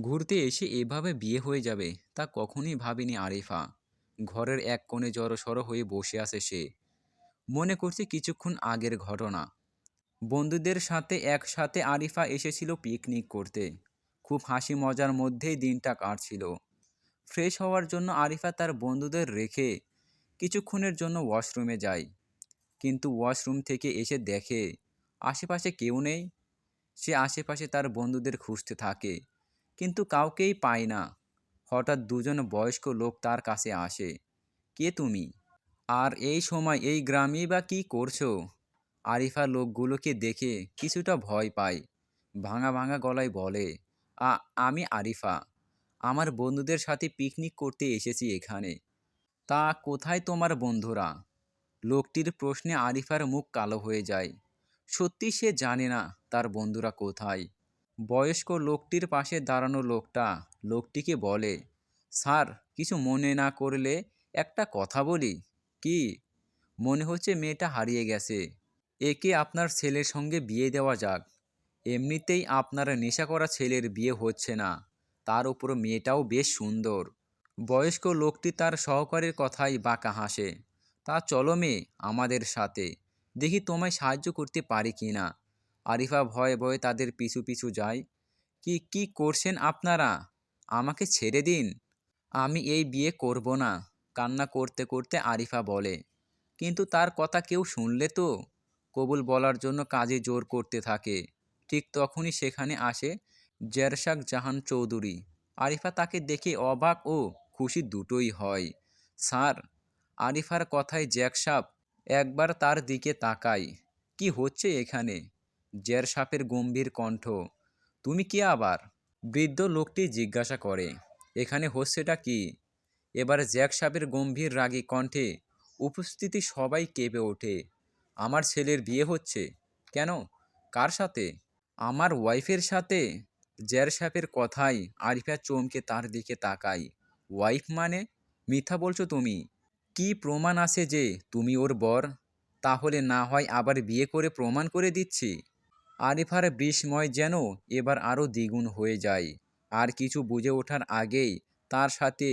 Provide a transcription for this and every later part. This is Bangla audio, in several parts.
ঘুরতে এসে এভাবে বিয়ে হয়ে যাবে, তা কখনোই ভাবিনি আরিফা। ঘরের এক কোণে জড়সড় হয়ে বসে আছে সে। মনে করছে কিছুক্ষণ আগের ঘটনা। বন্ধুদের সাথে একসাথে আরিফা এসেছিল পিকনিক করতে। খুব হাসি মজার মধ্যেই দিনটা কাটছিল। ফ্রেশ হওয়ার জন্য আরিফা তার বন্ধুদের রেখে কিছুক্ষণের জন্য ওয়াশরুমে যায়। কিন্তু ওয়াশরুম থেকে এসে দেখে, আশেপাশে কেউ নেই। সে আশেপাশে তার বন্ধুদের খুঁজতে থাকে। কিন্তু কাউকেই পায় না। হঠাৎ দুজন বয়স্ক লোক তার কাছে আসে। কে তুমি? আর এই সময় এই গ্রামেই বা কী করছ? আরিফা লোকগুলোকে দেখে কিছুটা ভয় পায়। ভাঙা ভাঙা গলায় বলে, আ, আমি আরিফা। আমার বন্ধুদের সাথে পিকনিক করতে এসেছি এখানে। তা কোথায় তোমার বন্ধুরা? লোকটির প্রশ্নে আরিফার মুখ কালো হয়ে যায়। সত্যি সে জানে না তার বন্ধুরা কোথায়। বয়স্ক লোকটির পাশে দাঁড়ানো লোকটা লোকটিকে বলে, স্যার, কিছু মনে না করলে একটা কথা বলি? কি? মনে হচ্ছে মেয়েটা হারিয়ে গেছে। একে আপনার ছেলের সঙ্গে বিয়ে দেওয়া যাক। এমনিতেই আপনার নেশা করা ছেলের বিয়ে হচ্ছে না। তার উপর মেয়েটাও বেশ সুন্দর। বয়স্ক লোকটি তার সহকারীর কথাই বাঁকা হাসে, তা চলো মেয়ে, আমাদের সাথে। দেখি তোমায় সাহায্য করতে পারি কি না? আরিফা ভয়ে ভয়ে তাদের পিছু পিছু যায়। কি কি করছেন আপনারা? আমাকে ছেড়ে দিন। আমি এই বিয়ে করব না। কান্না করতে করতে আরিফা বলে। কিন্তু তার কথা কেউ শুনলে তো? কবুল বলার জন্য কাজে জোর করতে থাকে। ঠিক তখনই সেখানে আসে জেরশাক জাহান চৌধুরী। আরিফা তাকে দেখে অবাক ও খুশি দুটোই হয়। স্যার, আরিফার কথায় জ্যাক সাপ একবার তার দিকে তাকায়। কি হচ্ছে এখানে? জের সাপের গম্ভীর কণ্ঠ, তুমি কি আবার? বৃদ্ধ লোকটি জিজ্ঞাসা করে, এখানে হচ্ছেটা কি? এবার জ্যাক সাপের গম্ভীর রাগী কণ্ঠে, উপস্থিতি সবাই কেঁপে ওঠে। আমার ছেলের বিয়ে হচ্ছে। কেন? কার সাথে? আমার ওয়াইফের সাথে? জ্যার সাপের কথাই আরিফা চমকে তার দিকে তাকাই ওয়াইফ মানে? মিথ্যা বলছো তুমি? কি প্রমাণ আছে যে তুমি ওর বর? তাহলে না হয় আবার বিয়ে করে প্রমাণ করে দিচ্ছি? আরিফার বিস্ময় যেন এবার আরও দ্বিগুণ হয়ে যায়। আর কিছু বুঝে ওঠার আগেই তার সাথে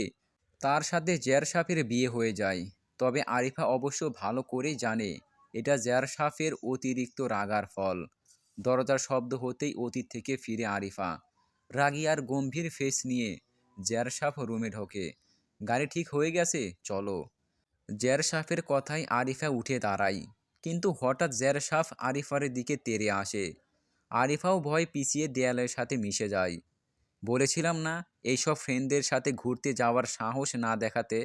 তার সাথে জ্যার সাপের বিয়ে হয়ে যায়। তবে আরিফা অবশ্য ভালো করেই জানে, এটা জ্যার সাপের অতিরিক্ত রাগার ফল। দরজার শব্দ হতেই অতীত থেকে ফিরে আরিফা। রাগী আর গম্ভীর ফেস নিয়ে জ্যার সাপ রুমে ঢোকে। গাড়ি ঠিক হয়ে গেছে? চলো। জ্যার সাফের কথায় আরিফা উঠে দাঁড়ায়। কিন্তু হঠাৎ জ্যার সাফ আরিফার দিকে তেরে আসে। আরিফাও ভয় পিছিয়ে দেয়ালের সাথে মিশে যায়। বলেছিলাম না, এইসব ফ্রেন্ডদের সাথে ঘুরতে যাওয়ার সাহস না দেখাতে।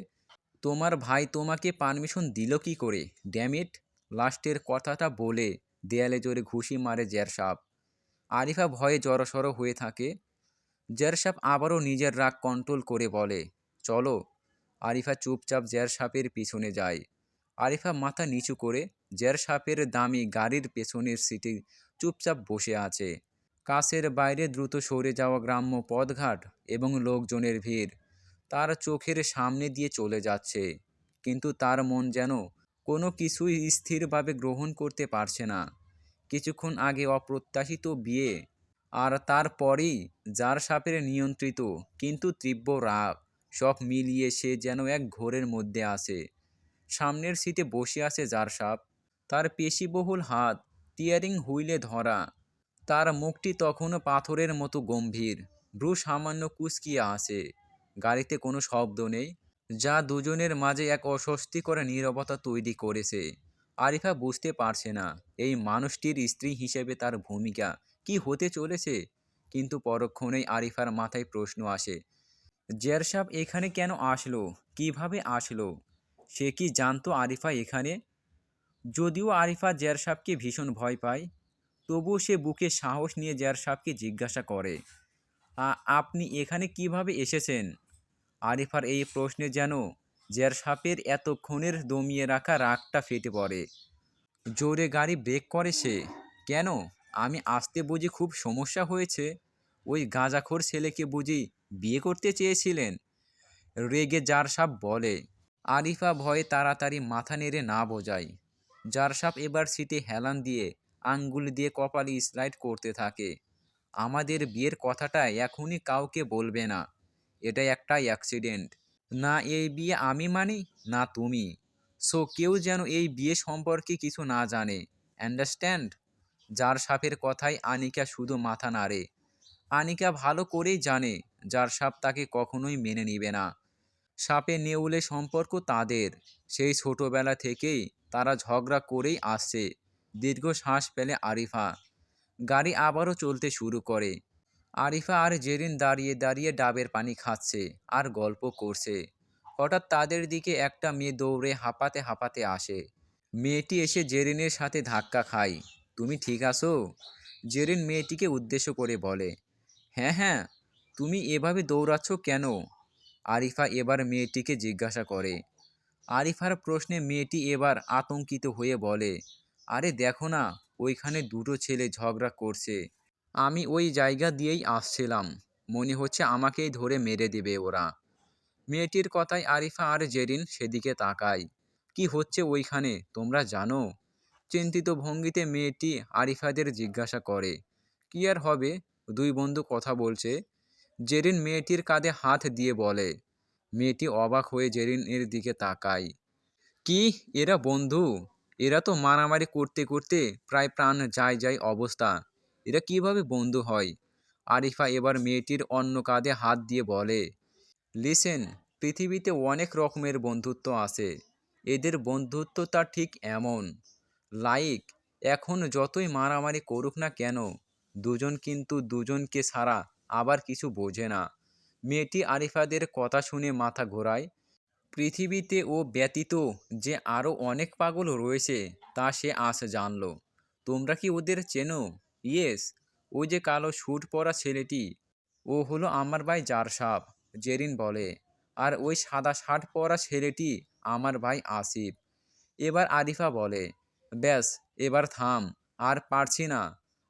তোমার ভাই তোমাকে পারমিশন দিল কি করে? ড্যামিট লাস্টের কথাটা বলে দেয়ালে জোরে ঘুষি মারে জ্যারসাপ আরিফা ভয়ে জড়সড় হয়ে থাকে। জ্যারসাপ আবারও নিজের রাগ কন্ট্রোল করে বলে, চলো। আরিফা চুপচাপ জ্যার সাপের পিছনে যায়। আরিফা মাথা নিচু করে জ্যার সাপের দামি গাড়ির পেছনের সিটে চুপচাপ বসে আছে। কাছের বাইরে দ্রুত সরে যাওয়া গ্রাম্য পথঘাট এবং লোকজনের ভিড়। তার চোখের সামনে দিয়ে চলে যাচ্ছে, কিন্তু তার মন যেন কোনো কিছুই স্থিরভাবে গ্রহণ করতে পারছে না। কিছুক্ষণ আগে অপ্রত্যাশিত বিয়ে, আর তারপরেই যার সাপের নিয়ন্ত্রিত কিন্তু তীব্র রাগ, সব মিলিয়ে সে যেন এক ঘোরের মধ্যে আছে। সামনের সিটে বসে আছে যার সাপ। তার পেশিবহুল হাত টিয়ারিং হুইলে ধরা। তার মুখটি তখনও পাথরের মতো গম্ভীর। ব্রু সামান্য কুচকিয়ে আছে। গাড়িতে কোনো শব্দ নেই, যা দুজনের মাঝে এক অস্বস্তিকর নীরবতা তৈরি করেছে। আরিফা বুঝতে পারছে না, এই মানুষটির স্ত্রী হিসেবে তার ভূমিকা কি হতে চলেছে? কিন্তু পরক্ষণেই আরিফার মাথায় প্রশ্ন আসে জেরসাব এখানে কেন আসলো? কীভাবে আসলো? সে কি জানতো আরিফা এখানে? যদিও আরিফা জ্যার জেরসাবকে ভীষণ ভয় পায়, তবুও সে বুকে সাহস নিয়ে জ্যার জেরসাবকে জিজ্ঞাসা করে, "আ- আপনি এখানে কীভাবে এসেছেন? আরিফার এই প্রশ্নে যেন জেরসাপের এতক্ষণের দমিয়ে রাখা রাগটা ফেটে পড়ে। জোরে গাড়ি ব্রেক করে সে, কেন? আমি আসতে বুঝি খুব সমস্যা হয়েছে। ওই গাঁজাখোর ছেলেকে বুঝি বিয়ে করতে চেয়েছিলেন? রেগে জার সাপ বলে আরিফা ভয়ে তাড়াতাড়ি মাথা নেড়ে না বোঝায়। জার সাপ এবার সিটে হেলান দিয়ে, আঙ্গুল দিয়ে কপালে স্লাইড করতে থাকে। আমাদের বিয়ের কথাটা এখনই কাউকে বলবে না। এটা একটা অ্যাক্সিডেন্ট। না এই বিয়ে আমি মানি, না তুমি। সো কেউ যেন এই বিয়ে সম্পর্কে কিছু না জানে, অ্যান্ডারস্ট্যান্ড? যার সাপের কথায় আনিকা শুধু মাথা নাড়ে। আনিকা ভালো করেই জানে যার সাপ তাকে কখনোই মেনে নিবে না। সাপে নেউলে সম্পর্ক তাদের। সেই ছোটবেলা থেকেই তারা ঝগড়া করেই আসছে। দীর্ঘ শ্বাস পেলে আরিফা। গাড়ি আবারও চলতে শুরু করে। আরিফা আর জেরিন দাঁড়িয়ে দাঁড়িয়ে ডাবের পানি খাচ্ছে আর গল্প করছে। হঠাৎ তাদের দিকে একটা মেয়ে দৌড়ে হাঁপাতে হাঁপাতে আসে। মেয়েটি এসে জেরিনের সাথে ধাক্কা খায়। তুমি ঠিক আছো? জেরিন মেয়েটিকে উদ্দেশ্য করে বলে। হ্যাঁ হ্যাঁ। তুমি এভাবে দৌড়াচ্ছ কেন? আরিফা এবার মেয়েটিকে জিজ্ঞাসা করে। আরিফার প্রশ্নে মেয়েটি এবার আতঙ্কিত হয়ে বলে, আরে দেখো না, ওইখানে দুটো ছেলে ঝগড়া করছে। আমি ওই জায়গা দিয়েই আসছিলাম। মনে হচ্ছে আমাকেই ধরে মেরে দেবে ওরা। মেয়েটির কথায় আরিফা আর জেরিন সেদিকে তাকায়। কি হচ্ছে ওইখানে, তোমরা জানো? চিন্তিত ভঙ্গিতে মেয়েটি আরিফাদের জিজ্ঞাসা করে, কি আর হবে? দুই বন্ধু কথা বলছে। জেরিন মেয়েটির কাঁধে হাত দিয়ে বলে, মেয়েটি অবাক হয়ে জেরিনের দিকে তাকায়। কি? এরা বন্ধু? এরা তো মারামারি করতে করতে প্রায় প্রাণ যায় যায় অবস্থা। এরা কীভাবে বন্ধু হয়? আরিফা এবার মেয়েটির অন্য কাঁধে হাত দিয়ে বলে, লিসেন, পৃথিবীতে অনেক রকমের বন্ধুত্ব আছে। এদের বন্ধুত্বটা ঠিক এমন। লাইক, এখন যতই মারামারি করুক না কেন, দুজন কিন্তু দুজনকে ছাড়া আবার কিছু বোঝে না। মেয়েটি আরিফাদের কথা শুনে মাথা ঘোরায়। পৃথিবীতে ও ব্যতীত যে আরও অনেক পাগল রয়েছে তা সে আজ জানল। তোমরা কি ওদের চেনো? ইয়েস, ওই যে কালো স্যুট পরা ছেলেটি। ও হলো আমার ভাই জার সাপ জেরিন বলে। আর ওই সাদা শার্ট পরা ছেলেটি আমার ভাই আসিফ। এবার আরিফা বলে, ব্যাস, এবার থাম, আর পারছি না।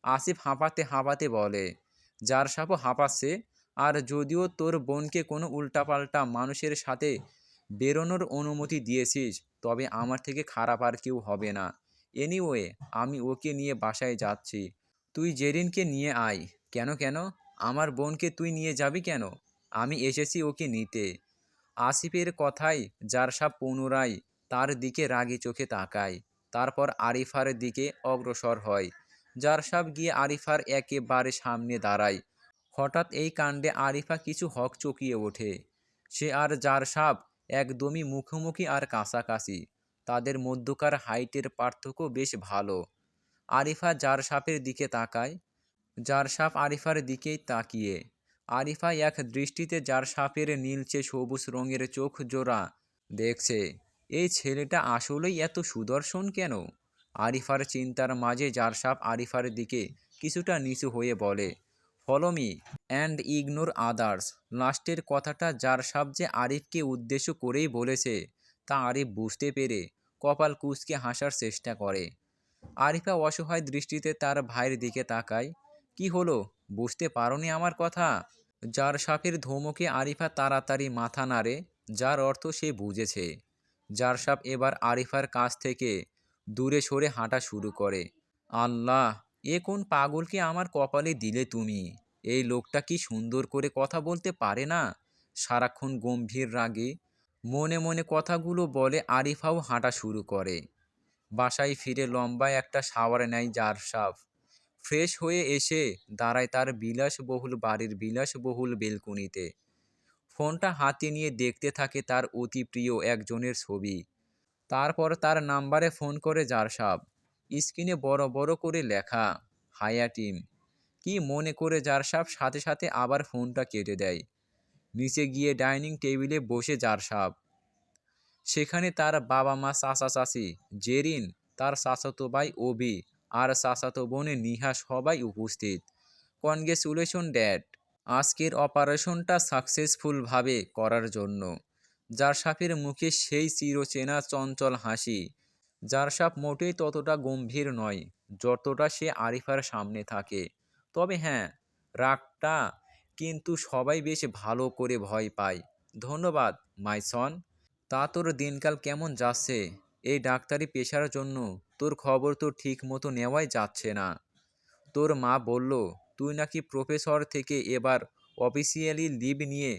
আসিফ হাঁপাতে হাঁপাতে বলে যার সাপও হাঁপাচ্ছে। আর যদিও তোর বোনকে কোনো উল্টাপাল্টা মানুষের সাথে বেরোনোর অনুমতি দিয়েছিস, তবে আমার থেকে খারাপ আর কেউ হবে না। এনিওয়ে আমি ওকে নিয়ে বাসায় যাচ্ছি। তুই জেরিনকে নিয়ে আয়। কেন কেন? আমার বোনকে তুই নিয়ে যাবি কেন? আমি এসেছি ওকে নিতে। আসিফের কথায় যার সাপ পুনরায় তার দিকে রাগি চোখে তাকায়। তারপর আরিফার দিকে অগ্রসর হয়। যার সাপ গিয়ে আরিফার একেবারে সামনে দাঁড়ায়। হঠাৎ এই কাণ্ডে আরিফা কিছু হক চকিয়ে ওঠে। সে আর যার সাপ একদমই মুখোমুখি আর কাছাকাছি। তাদের মধ্যকার হাইটের পার্থক্য বেশ ভালো। আরিফা যার সাপের দিকে তাকায়, যার সাপ আরিফার দিকেই তাকিয়ে। আরিফা এক দৃষ্টিতে যার সাপের নীলচে সবুজ রঙের চোখ জোড়া দেখছে, এই ছেলেটা আসলেই এত সুদর্শন কেন? আরিফার চিন্তার মাঝে যার সাপ আরিফার দিকে কিছুটা নিচু হয়ে বলে follow me and ignore others. লাস্টের কথাটা যার সাপ যে আরিফকে উদ্দেশ্য করেই বলেছে, তা আরিফ বুঝতে পেরে কপাল কুচকে হাসার চেষ্টা করে। আরিফা অসহায় দৃষ্টিতে তার ভাইয়ের দিকে তাকায়, কি হলো? বুঝতে পারোনি আমার কথা? যার সাপের ধমকে আরিফা তাড়াতাড়ি মাথা নাড়ে, যার অর্থ সে বুঝেছে। যার সাপ এবার আরিফার কাছ থেকে দূরে সরে হাঁটা শুরু করে। আল্লাহ, এ কোন পাগলকে আমার কপালে দিলে তুমি? এই লোকটা কি সুন্দর করে কথা বলতে পারে না? সারাক্ষণ গম্ভীর রাগে মনে মনে কথাগুলো বলে আরিফাও হাঁটা শুরু করে। বাসায় ফিরে লম্বায় একটা শাওয়ার নেয় যার সাপ ফ্রেশ হয়ে এসে দাঁড়ায় তার বিলাসবহুল বাড়ির বিলাসবহুল বেলকুনিতে। ফোনটা হাতে নিয়ে দেখতে থাকে তার অতি প্রিয় একজনের ছবি। তারপর তার নাম্বারে ফোন করে যার সাপ। স্ক্রিনে বড় বড় করে লেখা, হায়া টিম। কি মনে করে যার সাপ সাথে সাথে আবার ফোনটা কেটে দেয়। নিচে গিয়ে ডাইনিং টেবিলে বসে যার সাপ। সেখানে তার বাবা মা চাচা চাচি, জেরিন, তার চাচাতো ভাই ওবি আর চাচাতো বোনে নিহা সবাই উপস্থিত। Congratulation dad. আজকের অপারেশনটা সাকসেসফুলভাবে করার জন্য। যার সাপের মুখে সেই চিরচেনা চঞ্চল হাসি। যার সাপ মোটেই ততটা গম্ভীর নয়, যতটা সে আরিফার সামনে থাকে। তবে হ্যাঁ রাগটা কিন্তু সবাই বেশ ভালো করে ভয় পায়। ধন্যবাদ মাইসন তা তোর দিনকাল কেমন যাচ্ছে? এই ডাক্তারি পেশার জন্য তোর খবর তো ঠিক মতো নেওয়াই যাচ্ছে না। তোর মা বলল, তুই নাকি প্রফেসর থেকে এবার অফিসিয়ালি লিভ নিয়ে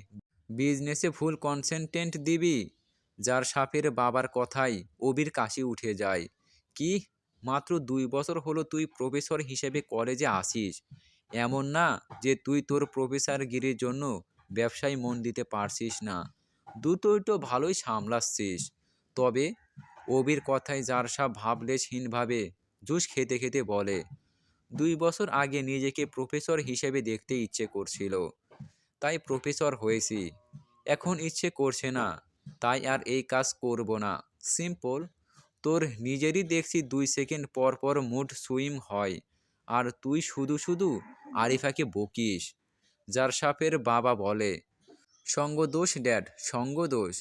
বিজনেসে ফুল কনসেন্ট্রেন্ট দিবি, যার সাপের বাবার কথাই অবির কাশি উঠে যায়। কি? মাত্র দুই বছর হলো তুই প্রফেসর হিসেবে কলেজে আসিস। এমন না যে তুই তোর প্রফেসরগিরির জন্য ব্যবসায় মন দিতে পারছিস না। দুটোই তো ভালোই সামলাচ্ছিস। তবে অবির কথায় যার সাপ ভাবলেশহীনভাবে জুস খেতে খেতে বলে, দুই বছর আগে নিজেকে প্রফেসর হিসেবে দেখতে ইচ্ছে করছিল। তাই প্রফেসর হয়েছি। এখন ইচ্ছে করছে না, তাই আর এই কাজ করব না। সিম্পল, তোর নিজেরই দেখছি দুই সেকেন্ড পর পর মুড সুইম হয়, আর তুই শুধু শুধু আরিফাকে বকিস, যার সাপের বাবা বলে, সঙ্গদোষ, ড্যাড, সঙ্গদোষ।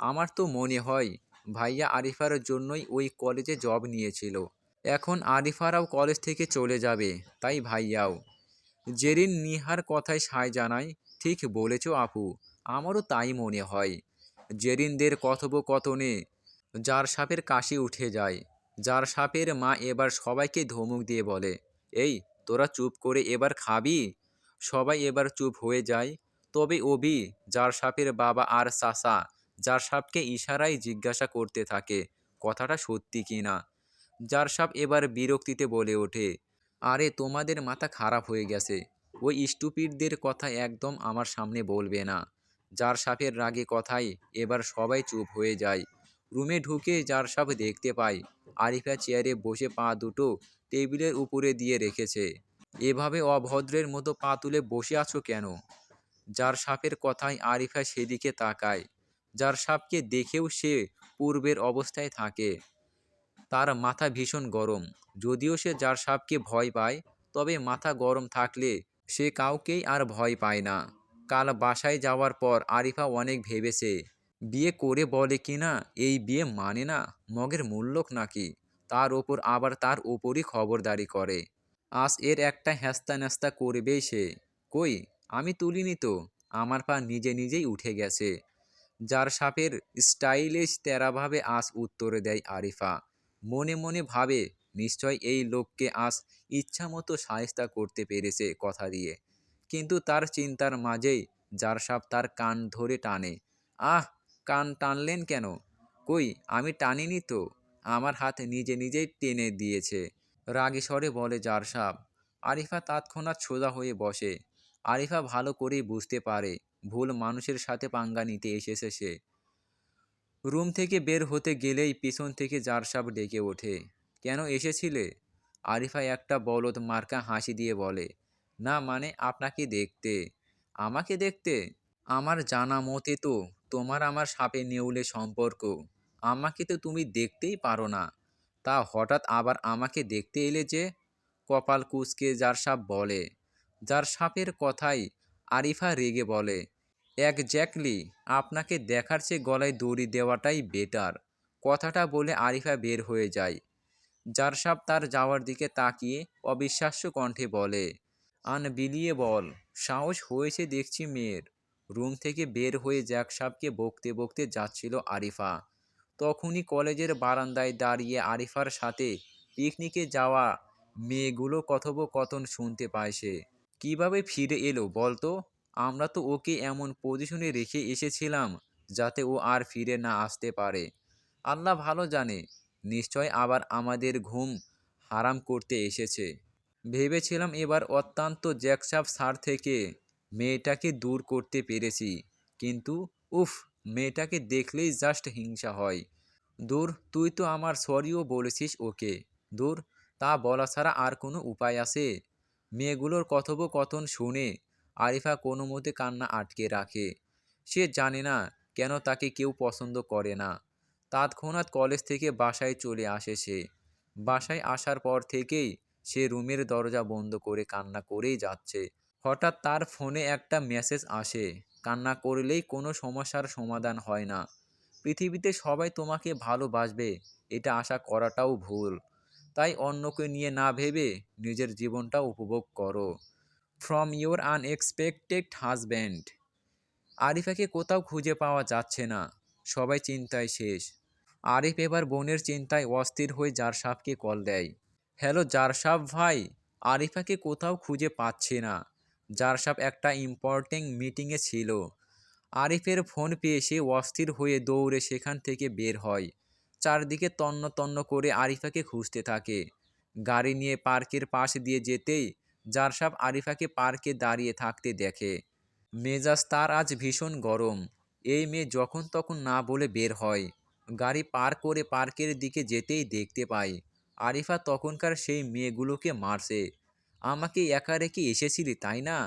আমার তো মনে হয় ভাইয়া আরিফার জন্যই ওই কলেজে জব নিয়েছিল। এখন আরিফারাও কলেজ থেকে চলে যাবে, তাই ভাইয়াও। জেরিন নিহার কথায় সায় জানায়, ঠিক বলেছ আপু। আমারও তাই মনে হয়। জেরিনদের কথোপকথনে যার সাপের কাশি উঠে যায়, যার সাপের মা এবার সবাইকে ধমক দিয়ে বলে, এই, তোরা চুপ করে এবার খাবি? সবাই এবার চুপ হয়ে যায়। তবে অবি যার সাপের বাবা আর চাচা যার সাপকে ইশারায় জিজ্ঞাসা করতে থাকে, কথাটা সত্যি কি না? যার সাপ এবার বিরক্তিতে বলে ওঠে, আরে, তোমাদের মাথা খারাপ হয়ে গেছে। ওই স্টুপিডদের কথা একদম আমার সামনে বলবে না। যার সাপের রাগে কথায় এবার সবাই চুপ হয়ে যায়। রুমে ঢুকে যার সাপ দেখতে পায়, আরিফা চেয়ারে বসে পা দুটো টেবিলের উপরে দিয়ে রেখেছে। এভাবে অভদ্রের মতো পা তুলে বসে আছো কেন? যার সাপের কথায় আরিফা সেদিকে তাকায়, যার সাপকে দেখেও সে পূর্বের অবস্থায় থাকে। তার মাথা ভীষণ গরম, যদিও সে যার সাপকে ভয় পায়, তবে মাথা গরম থাকলে সে কাউকেই আর ভয় পায় না। কাল বাসায় যাওয়ার পর আরিফা অনেক ভেবেছে, বিয়ে করে বলে কি না? এই বিয়ে মানে না মগের মূল্যক নাকি? তার ওপর আবার তার ওপরই খবরদারি করে। আজ এর একটা হ্যাস্তা ন্যাস্তা করবেই সে। কই, আমি তুলিনি তো। আমার পা নিজে নিজেই উঠে গেছে। যার সাপের স্টাইলিশ তেরাভাবে আজ উত্তরে দেয় আরিফা। মনে মনে ভাবে, নিশ্চয় এই লোককে আজ ইচ্ছা মতো সায়স্তা করতে পেরেছে কথা দিয়ে। কিন্তু তার চিন্তার মাঝেই সাপ তার কান ধরে টানে। আহ, কান টানলেন কেন? কই, আমি টানিনি তো। আমার হাত নিজে নিজেই টেনে দিয়েছে। রাগী স্বরে বলে সাপ। আরিফা তৎক্ষণাৎ সোজা হয়ে বসে। আরিফা ভালো করেই বুঝতে পারে, ভুল মানুষের সাথে পাঙ্গা নিতে এসেছে সে। রুম থেকে বের হতে গেলেই পিছন থেকে সাপ ডেকে ওঠে। কেন এসেছিলে? আরিফা একটা বলদ মার্কা হাসি দিয়ে বলে। না মানে আপনাকে দেখতে। আমাকে দেখতে? আমার জানা মতে তো তোমার আমার সাপে নেউলে সম্পর্ক। আমাকে তো তুমি দেখতেই পারো না। তা হঠাৎ আবার আমাকে দেখতে এলে যে? কপাল কুচকে যার সাপ বলে। যার সাপের কথাই আরিফা রেগে বলে। একজ্যাক্টলি আপনাকে দেখার চেয়ে গলায় দড়ি দেওয়াটাই বেটার কথাটা বলে আরিফা বের হয়ে যায়। যার সাপ তার যাওয়ার দিকে তাকিয়ে অবিশ্বাস্য কণ্ঠে বলে আনবিলিয়ে বল। সাহস হয়েছে দেখছি মেয়ের। রুম থেকে বের হয়ে জ্যাক সাপকে বকতে বকতে যাচ্ছিল আরিফা। তখনই কলেজের বারান্দায় দাঁড়িয়ে আরিফার সাথে পিকনিকে যাওয়া মেয়েগুলো কথোপকথন শুনতে পায় সে। কীভাবে ফিরে এলো বলতো আমরা তো ওকে এমন পজিশনে রেখে এসেছিলাম যাতে ও আর ফিরে না আসতে পারে। আল্লাহ ভালো জানে, নিশ্চয় আবার আমাদের ঘুম হারাম করতে এসেছে। ভেবেছিলাম এবার অত্যন্ত জ্যাকসাপ সার থেকে মেয়েটাকে দূর করতে পেরেছি। কিন্তু উফ, মেয়েটাকে দেখলেই জাস্ট হিংসা হয়। দূর, তুই তো আমার সরিও বলেছিস ওকে। দূর, তা বলা ছাড়া আর কোনো উপায় আছে? মেয়েগুলোর কথোপকথন শুনে আরিফা কোনো মতে কান্না আটকে রাখে। সে জানে না কেন তাকে কেউ পছন্দ করে না। তৎক্ষণাৎ কলেজ থেকে বাসায় চলে আসে সে। বাসায় আসার পর থেকেই সে রুমের দরজা বন্ধ করে কান্না করেই যাচ্ছে। হঠাৎ তার ফোনে একটা মেসেজ আসে। কান্না করলেই কোনো সমস্যার সমাধান হয় না। পৃথিবীতে সবাই তোমাকে ভালোবাসবে, এটা আশা করাটাও ভুল। তাই অন্যকে নিয়ে না ভেবে নিজের জীবনটা উপভোগ করো। ফ্রম ইয়োর আনএক্সপেক্টেড হাজব্যান্ড আরিফাকে কোথাও খুঁজে পাওয়া যাচ্ছে না। সবাই চিন্তায় শেষ। আরিফ এবার বোনের চিন্তায় অস্থির হয়ে জারসাপকে কল দেয়। হ্যালো জারসাব ভাই, আরিফাকে কোথাও খুঁজে পাচ্ছে না। জারসাব একটা ইম্পর্টেন্ট মিটিংয়ে ছিল। আরিফের ফোন পেয়ে সে অস্থির হয়ে দৌড়ে সেখান থেকে বের হয়। চারদিকে তন্ন তন্ন করে আরিফাকে খুঁজতে থাকে। গাড়ি নিয়ে পার্কের পাশ দিয়ে যেতেই জারসাব আরিফাকে পার্কে দাঁড়িয়ে থাকতে দেখে। মেজাজ তার আজ ভীষণ গরম। এই মেয়ে যখন তখন না বলে বের হয়। গাড়ি পার করে পার্কের দিকে যেতেই দেখতে পাই আরিফা তখনকার সেই মেয়েগুলোকে মারছে। আমাকে একা রেখে এসেছিলি, তাই না?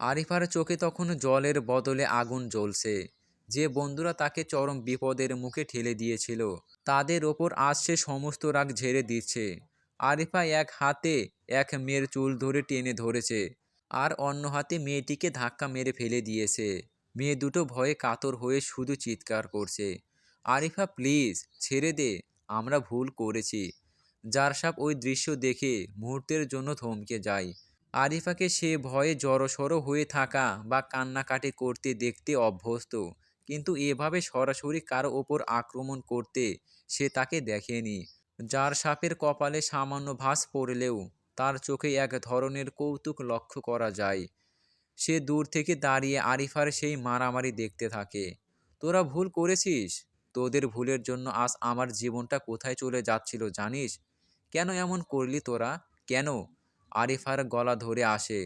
আরিফার চোখে তখন জলের বদলে আগুন জ্বলছে। যে বন্ধুরা তাকে চরম বিপদের মুখে ঠেলে দিয়েছিল, তাদের ওপর আজ সে সমস্ত রাগ ঝেড়ে দিচ্ছে। আরিফা এক হাতে এক মেয়ের চুল ধরে টেনে ধরেছে, আর অন্য হাতে মেয়েটিকে ধাক্কা মেরে ফেলে দিয়েছে। মেয়ে দুটো ভয়ে কাতর হয়ে শুধু চিৎকার করছে। আরিফা, প্লিজ, ছেড়ে দে, আমরা ভুল করেছি। যার সাপ ওই দৃশ্য দেখে মুহূর্তের জন্য থমকে যায়। আরিফাকে সে ভয়ে জড়সড় হয়ে থাকা বা কান্নাকাটি করতে দেখতে অভ্যস্ত, কিন্তু এভাবে সরাসরি কারও ওপর আক্রমণ করতে সে তাকে দেখেনি। যার সাপের কপালে সামান্য ভাস পড়লেও তার চোখে এক ধরনের কৌতুক লক্ষ্য করা যায়। সে দূর থেকে দাঁড়িয়ে আরিফার সেই মারামারি দেখতে থাকে। তোরা ভুল করেছিস? তোদের ভুলের জন্য আজ আমার জীবনটা কোথায় চলে যাচ্ছিল জানিস? কেন এমন করলি তোরা? কেন? আরিফার গলা ধরে আসে।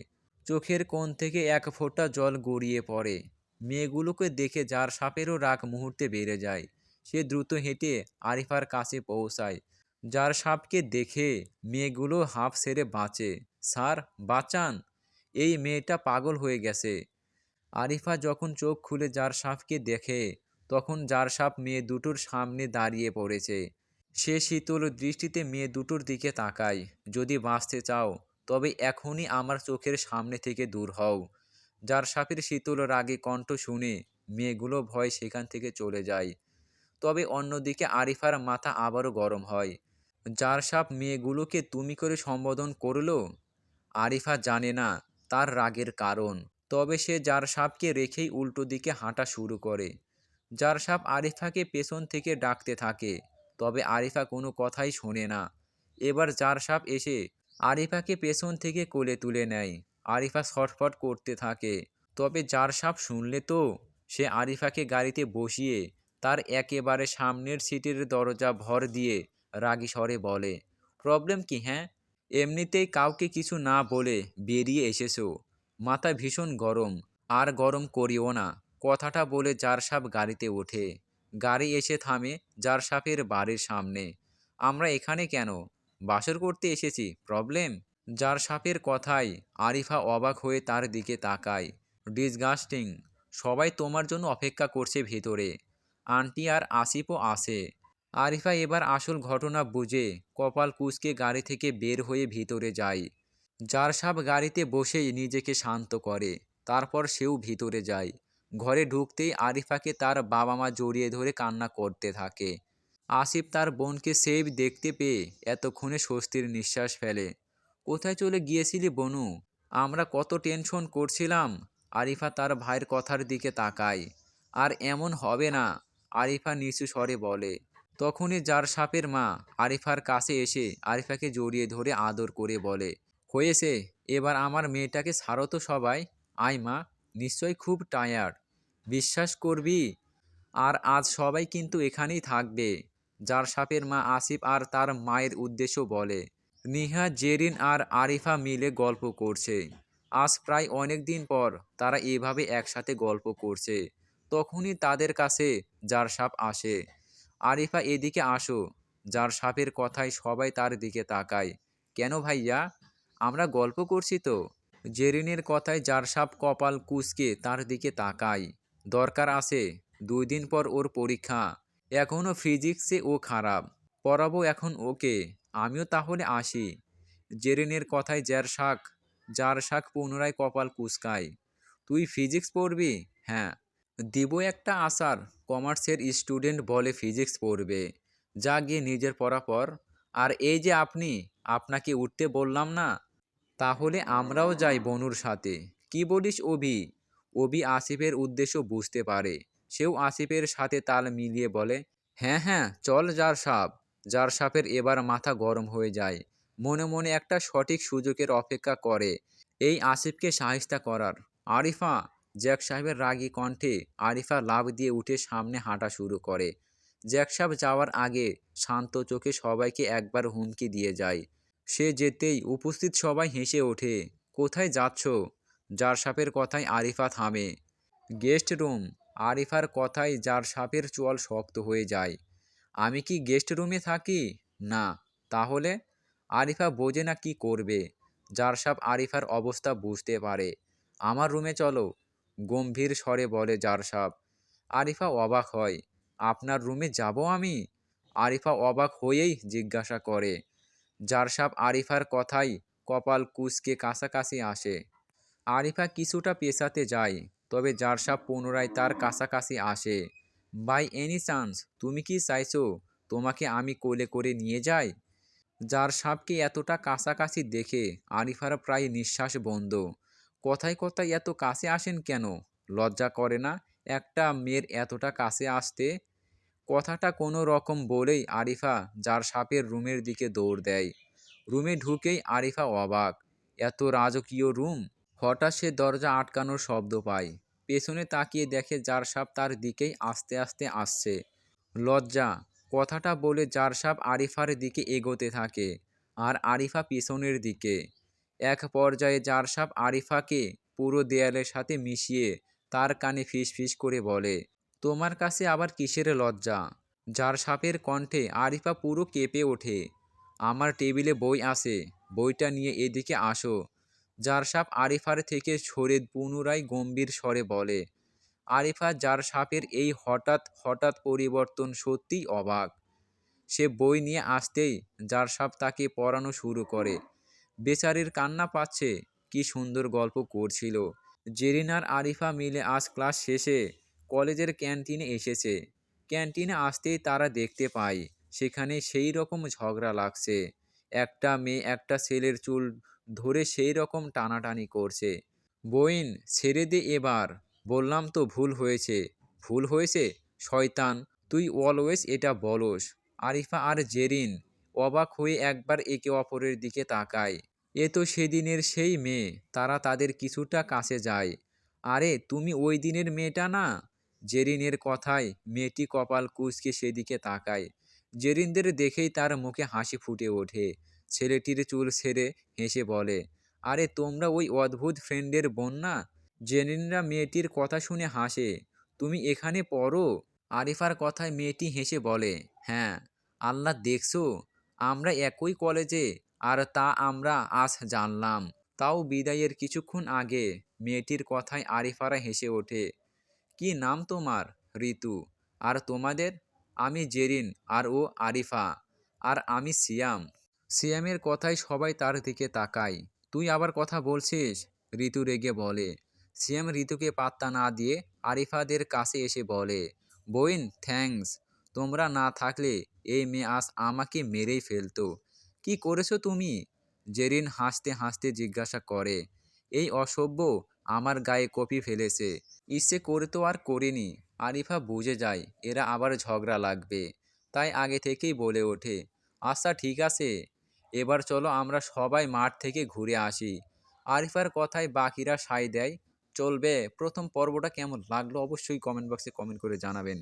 চোখের কোণ থেকে এক ফোঁটা জল গড়িয়ে পড়ে। মেয়েগুলোকে দেখে যার সাপেরও রাগ মুহূর্তে বেড়ে যায়, সে দ্রুত হেঁটে আরিফার কাছে পৌঁছায়। যার সাপকে দেখে মেয়েগুলো হাঁপ সেরে বাঁচে। স্যার, বাঁচান। এই মেয়েটা পাগল হয়ে গেছে। আরিফা যখন চোখ খুলে যার সাপকে দেখে, তখন যার সাপ মেয়ে দুটোর সামনে দাঁড়িয়ে পড়েছে। সে শীতল দৃষ্টিতে মেয়ে দুটোর দিকে তাকায়। যদি বাঁচতে চাও, তবে এখনই আমার চোখের সামনে থেকে দূর হও। যার সাপের শীতল রাগে কণ্ঠ শুনে মেয়েগুলো ভয় সেখান থেকে চলে যায়। তবে অন্যদিকে আরিফার মাথা আবারও গরম হয়। যার সাপ মেয়েগুলোকে তুমি করে সম্বোধন করল? আরিফা জানে না তার রাগের কারণ। তবে সে যার সাপকে রেখেই উল্টো দিকে হাঁটা শুরু করে। যার সাপ আরিফাকে পেছন থেকে ডাকতে থাকে। তবে আরিফা কোনো কথাই শোনে না। এবার যার সাপ এসে আরিফাকে পেছন থেকে কোলে তুলে নেয়। আরিফা ছটফট করতে থাকে। তবে যার সাপ শুনলে তো সে আরিফাকে গাড়িতে বসিয়ে তার একেবারে সামনের সিটের দরজা ভর দিয়ে রাগী স্বরে বলে, প্রবলেম কি হ্যাঁ? এমনিতেই কাউকে কিছু না বলে বেরিয়ে এসেছ। মাথা ভীষণ গরম। আর গরম করিও না। কথাটা বলে যার সাপ গাড়িতে ওঠে। গাড়ি এসে থামে যার সাপের বাড়ির সামনে। আমরা এখানে কেন? বাসর করতে এসেছি, প্রবলেম? যার সাপের কথায় আরিফা অবাক হয়ে তার দিকে তাকায়। ডিসগাস্টিং। সবাই তোমার জন্য অপেক্ষা করছে ভেতরে। আন্টি আর আসিফও আসে আরিফা এবার আসল ঘটনা বুঝে কপাল কুচকে গাড়ি থেকে বের হয়ে ভিতরে যায়। যার সাপ গাড়িতে বসেই নিজেকে শান্ত করে, তারপর সেও ভিতরে যায়। ঘরে ঢুকতেই আরিফাকে তার বাবা মা জড়িয়ে ধরে কান্না করতে থাকে। আসিফ তার বোনকে সেভ দেখতে পেয়ে এতক্ষণে স্বস্তির নিঃশ্বাস ফেলে। কোথায় চলে গিয়েছিলি বনু? আমরা কত টেনশন করছিলাম। আরিফা তার ভাইয়ের কথার দিকে তাকায়। আর এমন হবে না, আরিফা নিচু স্বরে বলে। তখনই যার সাপের মা আরিফার কাছে এসে আরিফাকে জড়িয়ে ধরে আদর করে বলে, হয়েছে, এবার আমার মেয়েটাকে ছাড়ো তো সবাই। আয় মা। নিশ্চয় খুব টায়ার্ড বিশ্বাস করবি? আর আজ সবাই কিন্তু এখানেই থাকবে, যার সাপের মা আসিফ আর তার মায়ের উদ্দেশ্য বলে। নিহা, জেরিন আর আরিফা মিলে গল্প করছে। আজ প্রায় অনেক দিন পর তারা এভাবে একসাথে গল্প করছে। তখনই তাদের কাছে যার সাপ আসে। আরিফা, এদিকে আসো। যার সাপের কথায় সবাই তার দিকে তাকায়। কেন ভাইয়া? আমরা গল্প করছি তো। জেরিনের কথায় যার সাপ কপাল কুচকে, তার দিকে তাকায় দরকার আছে। দুই দিন পর ওর পরীক্ষা। এখনও ফিজিক্সে ও খারাপ। পড়াবো এখন ওকে। আমিও তাহলে আসি। জেরিনের কথায় যার শাক। যার শাক পুনরায় কপাল কুচকায়। তুই ফিজিক্স পড়বি? হ্যাঁ। দিব একটা আসার। কমার্সের স্টুডেন্ট বলে ফিজিক্স পড়বে। যা গিয়ে নিজের পড়া পর আর এই যে আপনি, আপনাকে উঠতে বললাম না? তাহলে আমরাও যাই বনুর সাথে। কি বলিস অভি? অভি আসিফের উদ্দেশ্য বুঝতে পারে। সেও আসিফের সাথে তাল মিলিয়ে বলে হ্যাঁ হ্যাঁ চল যার সাপ। যার সাপের এবার মাথা গরম হয়ে যায়। মনে মনে একটা সঠিক সুযোগের অপেক্ষা করে। এই আসিফকে সাহিস্তা করার। আরিফা, জ্যাক সাহেবের রাগী কণ্ঠে আরিফা লাভ দিয়ে উঠে সামনে হাঁটা শুরু করে। জ্যাক সাহেব যাওয়ার আগে শান্ত চোখে সবাইকে একবার হুমকি দিয়ে যায়। সে যেতেই উপস্থিত সবাই হেসে ওঠে, কোথায় যাচ্ছ? যার সাপের কথায় আরিফা থামে। গেস্ট রুম, আরিফার কথায় যার সাপের চোয়াল শক্ত হয়ে যায়। আমি কি গেস্ট রুমে থাকি? না, তাহলে? আরিফা বোঝে না কি করবে, যার সাপ আরিফার অবস্থা বুঝতে পারে। আমার রুমে চলো, গম্ভীর স্বরে বলে যার সাপ। আরিফা অবাক হয়, আপনার রুমে যাব আমি? আরিফা অবাক হয়েই জিজ্ঞাসা করে যার সাপ আরিফার কথাই কপাল কুচকে কাছাকাছি আসে। আরিফা কিছুটা পেছাতে যায়, তবে যার সাপ পুনরায় তার কাছাকাছি আসে। বাই এনি চান্স, তুমি কি চাইছো তোমাকে আমি কোলে করে নিয়ে যাই? যার সাপকে এতটা কাছাকাছি দেখে আরিফার প্রায় নিঃশ্বাস বন্ধ। কথায় কথায় এত কাছে আসেন কেন? লজ্জা করে না একটা মেয়ের এতটা কাছে আসতে কথাটা কোনো রকম বলেই আরিফা যার সাপের রুমের দিকে দৌড় দেয়। রুমে ঢুকেই আরিফা অবাক। এত রাজকীয় রুম? হঠাৎ সে দরজা আটকানোর শব্দ পায়। পেছনে তাকিয়ে দেখে যার সাপ তার দিকেই আস্তে আস্তে আসছে। লজ্জা, কথাটা বলে যার সাপ আরিফার দিকে এগোতে থাকে আর আরিফা পেছনের দিকে। এক পর্যায়ে যার সাপ আরিফাকে পুরো দেয়ালের সাথে মিশিয়ে তার কানে ফিস ফিস করে বলে তোমার কাছে আবার কিসের লজ্জা? যার সাপের কণ্ঠে আরিফা পুরো কেঁপে ওঠে। আমার টেবিলে বই আছে, বইটা নিয়ে এদিকে আসো। যার সাপ আরিফার থেকে সরে পুনরায় গম্ভীর স্বরে বলে, আরিফা, যার সাপের এই হঠাৎ হঠাৎ পরিবর্তন সত্যিই অবাক। সে বই নিয়ে আসতেই যার সাপ তাকে পড়ানো শুরু করে। বেচারির কান্না পাচ্ছে, কি সুন্দর গল্প করছিল। জেরিনার আরিফা মিলে আজ ক্লাস শেষে কলেজের ক্যান্টিনে এসেছে। ক্যান্টিনে আসতেই তারা দেখতে পায়, সেখানে সেই রকম ঝগড়া লাগছে। একটা মেয়ে একটা ছেলের চুল ধরে সেই রকম টানাটানি করছে। বইন, ছেড়ে দে এবার। বললাম তো ভুল হয়েছে। ভুল হয়েছে? শয়তান, তুই অলওয়েজ এটা বলস। আরিফা আর জেরিন, অবাক হয়ে একবার একে অপরের দিকে তাকায়। এ তো সেদিনের সেই মেয়ে, তারা তাদের কিছুটা কাছে যায়। আরে, তুমি ওই দিনের মেয়েটা না? জেরিনের কথায় মেয়েটি কপাল কুচকে সেদিকে তাকায়। জেরিনদের দেখেই তার মুখে হাসি ফুটে ওঠে। ছেলেটির চুল ছেড়ে হেসে বলে, আরে, তোমরা ওই অদ্ভুত ফ্রেন্ডের বোন না জেরিনরা মেয়েটির কথা শুনে হাসে, তুমি এখানে পড়ো? আরিফার কথায় মেয়েটি হেসে বলে হ্যাঁ আল্লাহ দেখছ, আমরা একই কলেজে, আর তা আমরা আজ জানলাম। তাও বিদায়ের কিছুক্ষণ আগে, মেয়েটির কথায় আরিফারা হেসে ওঠে। কি নাম তোমার? ঋতু। আর তোমাদের? আমি জেরিন, আর ও আরিফা, আর আমি সিয়াম। সিয়ামের কথায় সবাই তার দিকে তাকায়। তুই আবার কথা বলছিস? ঋতু রেগে বলে। সিয়াম ঋতুকে পাত্তা না দিয়ে আরিফাদের কাছে এসে বলে, বইন, থ্যাঙ্কস। তোমরা না থাকলে এই মেয়ে আজ আমাকে মেরেই ফেলতো। কি করেছ তুমি? জেরিন হাসতে হাসতে জিজ্ঞাসা করে, এই অসভ্য আমার গায়ে কপি ফেলেছে। ইচ্ছে করে তো আর করিনি। আরিফা বুঝে যায়, এরা আবার ঝগড়া লাগবে। তাই আগে থেকেই বলে ওঠে আচ্ছা ঠিক আছে। এবার চলো আমরা সবাই মাঠ থেকে ঘুরে আসি। আরিফার কথায় বাকিরা সাই দেয়, চলবে। প্রথম পর্বটা কেমন লাগল অবশ্যই কমেন্ট বক্সে কমেন্ট করে জানাবেন।